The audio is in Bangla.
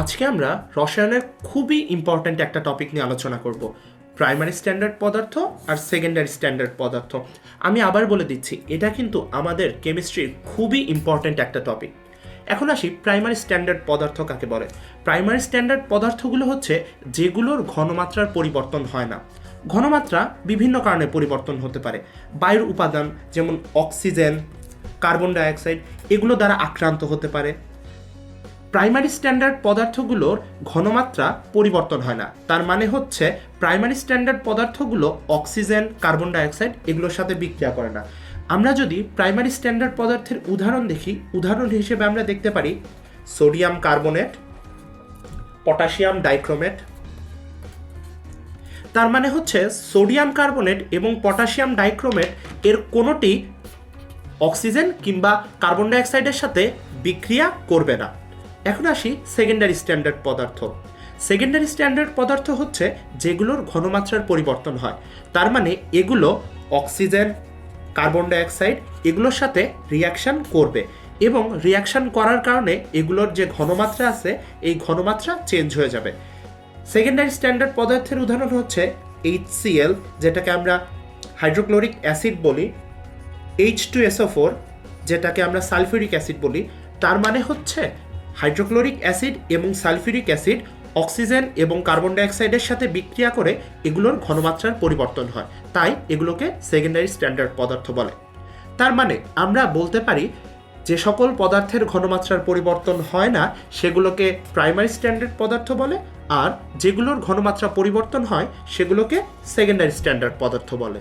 আজকে আমরা রসায়নের খুবই ইম্পর্ট্যান্ট একটা টপিক নিয়ে আলোচনা করব প্রাইমারি স্ট্যান্ডার্ড পদার্থ আর সেকেন্ডারি স্ট্যান্ডার্ড পদার্থ। আমি আবার বলে দিচ্ছি, এটা কিন্তু আমাদের কেমিস্ট্রির খুবই ইম্পর্ট্যান্ট একটা টপিক এখন আসি প্রাইমারি স্ট্যান্ডার্ড পদার্থ কাকে বলে। প্রাইমারি স্ট্যান্ডার্ড পদার্থগুলো হচ্ছে যেগুলোর ঘনমাত্রার পরিবর্তন হয় না। ঘনমাত্রা বিভিন্ন কারণে পরিবর্তন হতে পারে। বায়ুর উপাদান যেমন অক্সিজেন কার্বন ডাইঅক্সাইড এগুলো দ্বারা আক্রান্ত হতে পারে। প্রাইমারি স্ট্যান্ডার্ড পদার্থগুলোর ঘনমাত্রা পরিবর্তন হয় না। তার মানে হচ্ছে প্রাইমারি স্ট্যান্ডার্ড পদার্থগুলো অক্সিজেন, কার্বন ডাইঅক্সাইড এগুলোর সাথে বিক্রিয়া করে না। আমরা যদি প্রাইমারি স্ট্যান্ডার্ড পদার্থের উদাহরণ দেখি, উদাহরণ হিসেবে আমরা দেখতে পারি সোডিয়াম কার্বনেট, পটাশিয়াম ডাইক্রোমেট। তার মানে হচ্ছে সোডিয়াম কার্বনেট এবং পটাশিয়াম ডাইক্রোমেট এর কোনোটি অক্সিজেন কিংবা কার্বন ডাইঅক্সাইডের সাথে বিক্রিয়া করবে না। এখন আসি সেকেন্ডারি স্ট্যান্ডার্ড পদার্থ। সেকেন্ডারি স্ট্যান্ডার্ড পদার্থ হচ্ছে যেগুলোর ঘনমাত্রার পরিবর্তন হয়। তার মানে এগুলো অক্সিজেন কার্বন ডাইঅক্সাইড এগুলোর সাথে রিয়াকশান করবে এবং রিয়াকশন করার কারণে এগুলোর যে ঘনমাত্রা আছে, এই ঘনমাত্রা চেঞ্জ হয়ে যাবে। সেকেন্ডারি স্ট্যান্ডার্ড পদার্থের উদাহরণ হচ্ছে এইচ এইচসিএল যেটাকে আমরা হাইড্রোক্লোরিক অ্যাসিড বলি এইচ টু এসও ফোর যেটাকে আমরা সালফিউরিক অ্যাসিড বলি। তার মানে হচ্ছে হাইড্রোক্লোরিক অ্যাসিড এবং সালফিউরিক অ্যাসিড, অক্সিজেন এবং কার্বন ডাইঅক্সাইডের সাথে বিক্রিয়া করে এগুলোর ঘনমাত্রার পরিবর্তন হয়। তাই এগুলোকে সেকেন্ডারি স্ট্যান্ডার্ড পদার্থ বলে। তার মানে আমরা বলতে পারি, যে সকল পদার্থের ঘনমাত্রার পরিবর্তন হয় না, সেগুলোকে প্রাইমারি স্ট্যান্ডার্ড পদার্থ বলে, আর যেগুলোর ঘনমাত্রা পরিবর্তন হয়, সেগুলোকে সেকেন্ডারি স্ট্যান্ডার্ড পদার্থ বলে।